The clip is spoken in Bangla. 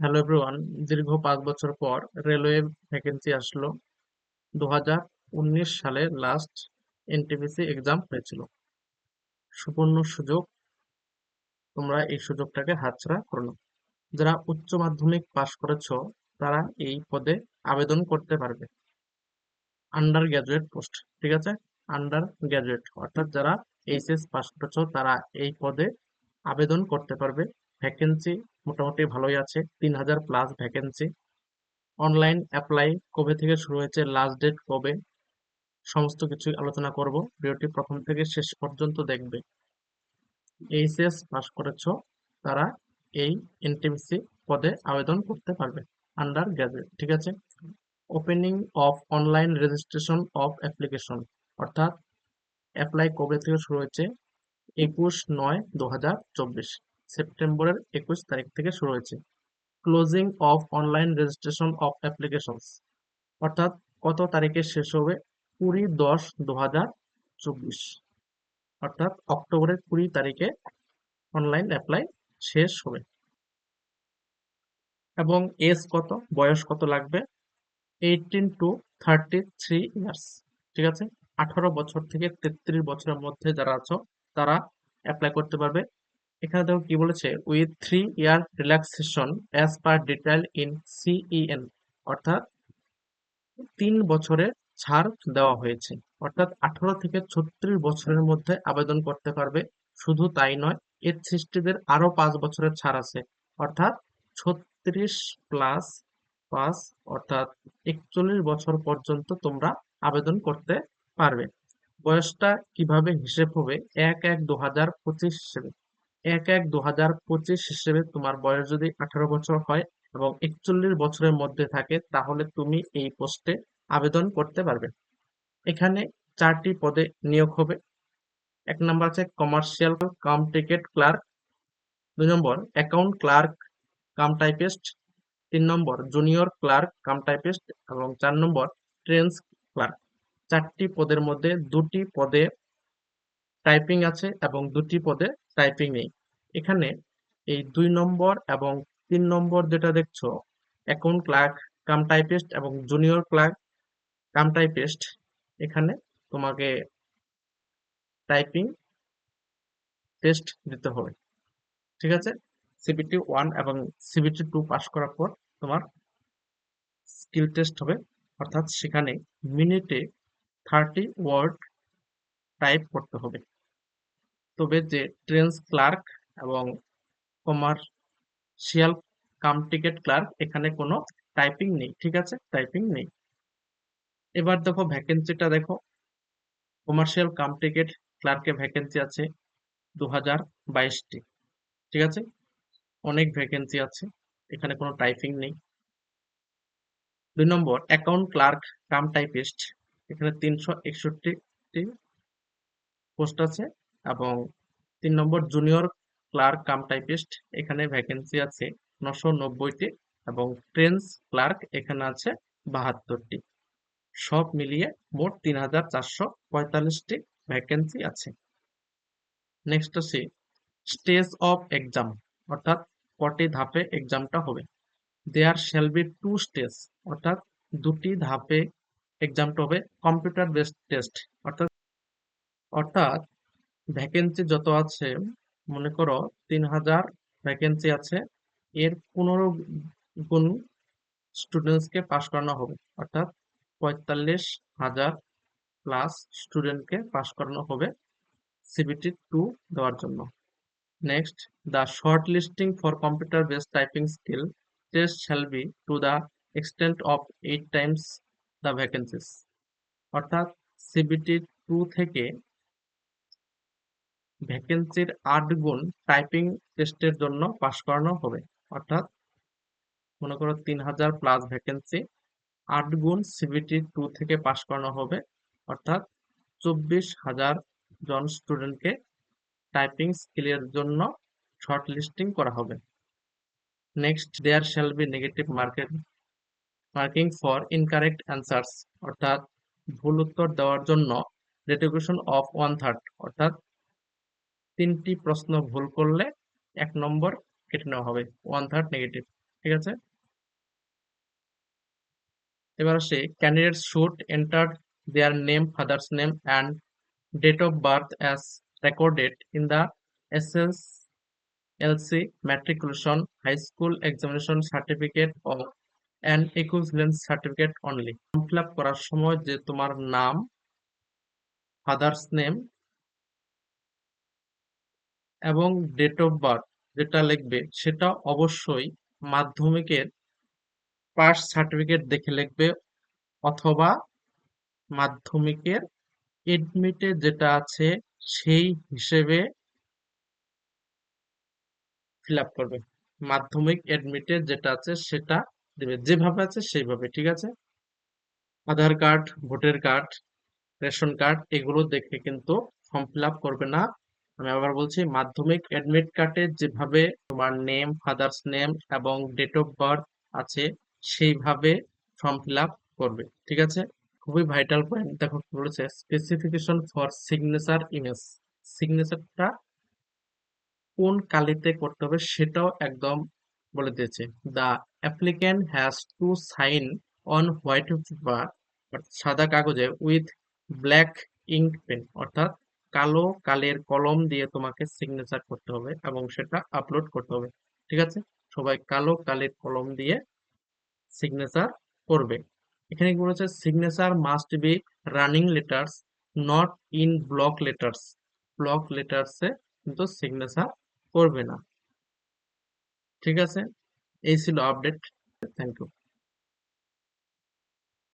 হ্যালো এভরিওয়ান দীর্ঘ পাঁচ বছর পর রেলওয়ে ভ্যাকেন্সি আসলো। দু সালে লাস্ট এনটিপিসি এক্সাম হয়েছিল। সুবর্ণ সুযোগ, তোমরা এই সুযোগটাকে হাতছাড়া করো না। যারা উচ্চ মাধ্যমিক পাশ করেছ, তারা এই পদে আবেদন করতে পারবে। আন্ডার গ্র্যাজুয়েট পোস্ট ঠিক আছে? আন্ডার গ্র্যাজুয়েট অর্থাৎ যারা এইচএস পাশ করেছ, তারা এই পদে আবেদন করতে পারবে। ভ্যাকেন্সি মোটামুটি ভালোই আছে। তিন হাজার প্লাস ভ্যাকেন্সি অনলাইন অ্যাপ্লাই কবে থেকে শুরু হয়েছে লাস্ট ডেট কবে? সমস্ত কিছু আলোচনা করব। ভিডিওটি প্রথম থেকে শেষ পর্যন্ত দেখবে। এইচএস পাস করেছ, তারা এই এনটিপিসি পদে আবেদন করতে পারবে আন্ডার গ্র্যাজুয়েট ঠিক আছে? Opening of online registration of application অর্থাৎ অ্যাপ্লাই কবে থেকে শুরু হয়েছে? একুশ নয় দু হাজার চব্বিশ। সেপ্টেম্বরের একুশ তারিখ থেকে শুরু হয়েছে। Closing of online registration of applications অর্থাৎ কত তারিখে শেষ হবে? কুড়ি দশ দু হাজার চব্বিশ। অর্থাৎ অক্টোবরের কুড়ি তারিখে অনলাইন অ্যাপ্লাই শেষ হবে। এবং এজ কত? বয়স কত লাগবে? Eighteen to thirty three years ঠিক আছে? আঠারো বছর থেকে তেত্রিশ বছরের মধ্যে যারা আছো, তারা অ্যাপ্লাই করতে পারবে। এখানে দেখো কি বলেছে? With three year relaxation as per detail in CEN অর্থাৎ তিন বছরের ছাড় দেওয়া হয়েছে। অর্থাৎ আঠারো থেকে ছত্রিশ বছরের মধ্যে আবেদন করতে পারবে। শুধু তাই নয়, এর সৃষ্টিদের আরও পাঁচ বছরের ছাড় আছে। অর্থাৎ ছত্রিশ প্লাস পাঁচ, অর্থাৎ একচল্লিশ বছর পর্যন্ত তোমরা আবেদন করতে পারবে। বয়সটা কীভাবে হিসেব হবে? এক এক দু হাজার পঁচিশ হিসেবে এক এক দু হাজার পঁচিশ হিসেবে তোমার বয়স যদি আঠারো বছর হয় এবং একচল্লিশ বছরের মধ্যে থাকে, তাহলে তুমি এই পোস্টে আবেদন করতে পারবে। এখানে চারটি পদে নিয়োগ হবে। এক নম্বর আছে কমার্শিয়াল কাম টিকেট ক্লার্ক দুই number account clerk cum typist তিন number junior clerk cum typist এবং চার নম্বর ট্রেন্স ক্লার্ক চারটি পদের মধ্যে দুটি পদে টাইপিং আছে এবং দুটি পদে টাইপিং নেই। এখানে এই দুই নম্বর এবং তিন নম্বর যেটা দেখছ অ্যাকাউন্ট ক্লার্ক কাম টাইপিস্ট এবং জুনিয়র ক্লার্ক কাম টাইপিস্ট এখানে তোমাকে টাইপিং টেস্ট দিতে হবে। ঠিক আছে? সিবিটি ওয়ান এবং সিবিটি টু পাস করার পর তোমার স্কিল টেস্ট হবে। অর্থাৎ সেখানে মিনিটে থার্টি ওয়ার্ড টাইপ করতে হবে। তবে যে ট্রেন্স ক্লার্ক এবং কমার্শিয়াল কাম টিকেট ক্লার্ক, এখানে কোনো টাইপিং নেই, ঠিক আছে? টাইপিং নেই। এবার দেখো ভ্যাকেন্সিটা দেখো। কমার্শিয়াল কাম টিকেট ক্লার্কে ভ্যাকেন্সি আছে দু হাজার বাইশটি, ঠিক আছে? অনেক ভ্যাকেন্সি আছে, এখানে কোনো টাইপিং নেই। দুই number, account clerk cum typist, এখানে তিনশো একষট্টি পোস্ট আছে। এবং তিন number junior clerk cum typist এখানে ভ্যাকেন্সি আছে নশো নব্বইটি এবং ট্রেন্স ক্লার্ক এখানে আছে বাহাত্তরটি। সব মিলিয়ে মোট তিন হাজার চারশো পঁয়তাল্লিশটি ভ্যাকেন্সি আছে। নেক্সট আছে স্টেজ অফ এক্সাম অর্থাৎ কটি ধাপে এক্সামটা হবে। There shall be two stage অর্থাৎ দুটি ধাপে এক্সামটা হবে কম্পিউটার বেসড টেস্ট অর্থাৎ অর্থাৎ ভ্যাকেন্সি যত আছে, মনে করো তিন হাজার ভ্যাকেন্সি আছে, এর পনেরো গুণ স্টুডেন্টসকে পাস করানো হবে। অর্থাৎ পঁয়তাল্লিশ হাজার প্লাস স্টুডেন্টকে পাস করানো হবে সিবিটি টু দেওয়ার জন্য। Next the short listing for computer base typing skill test shall be to the extent of eight times the vacancies অর্থাৎ সিবিটি টু থেকে ভ্যাকেন্সির আট গুণ টাইপিং টেস্টের জন্য পাশ করানো হবে। অর্থাৎ মনে করো তিন হাজার প্লাস ভ্যাকেন্সি আট গুণ সিবিটি টু থেকে পাশ করানো হবে। অর্থাৎ চব্বিশ হাজার জন স্টুডেন্টকে টাইপিং স্কিলের জন্য শর্ট লিস্টিং করা হবে। Next there shall be negative market marking for incorrect answers অর্থাৎ ভুল উত্তর দেওয়ার জন্য রেটিকুশন অফ ওয়ান থার্ড অর্থাৎ তিনটি প্রশ্ন ভুল করলে এক নম্বর কেটে নেওয়া হবে ওয়ান থার্ড নেগেটিভ ঠিক আছে? এবার আসে candidate should enter their name father's name and date of birth as recorded in the S S L C matriculation high school examination certificate of and equivalence certificate only form fill up করার সময় যে তোমার নাম ফাদার্স নেম এবং ডেট অফ বার্থ যেটা লিখবে, সেটা অবশ্যই মাধ্যমিকের পাস সার্টিফিকেট দেখে লিখবে অথবা মাধ্যমিকের এডমিটে যেটা আছে সেই হিসেবে ফিল আপ করবে। মাধ্যমিক এডমিটে যেটা আছে সেটা দেবে। যেভাবে আছে সেইভাবে, ঠিক আছে? Aadhaar card voter card ration card এগুলো দেখে কিন্তু ফর্ম ফিল আপ করবে না। আমি আবার বলছি, মাধ্যমিক অ্যাডমিট কার্ডে যেভাবে তোমার নেম ফাদার্স নেম এবং ডেট অফ বার্থ আছে, সেইভাবে ফর্ম ফিল আপ করবে, ঠিক আছে? খুবই ভাইটাল পয়েন্ট দেখো কি বলেছে স্পেসিফিকেশন ফর সিগনেচার ইমেজ সিগনেচারটা কোন কালিতে করতে হবে সেটাও একদম বলে দিয়েছে the applicant has to sign on white paper সাদা কাগজে উইথ ব্ল্যাক ইঙ্ক পেন অর্থাৎ কালো কালের কলম দিয়ে তোমাকে সিগনেচার করতে হবে এবং সেটা আপলোড করতে হবে। ঠিক আছে? সবাই কালো কালের কলম দিয়ে সিগনেচার করবে। এখানে কি বলেছে? Signature must be running letters not in block letters block লেটার্সে কিন্তু সিগনেচার করবে না। ঠিক আছে? এই ছিল আপডেট থ্যাংক ইউ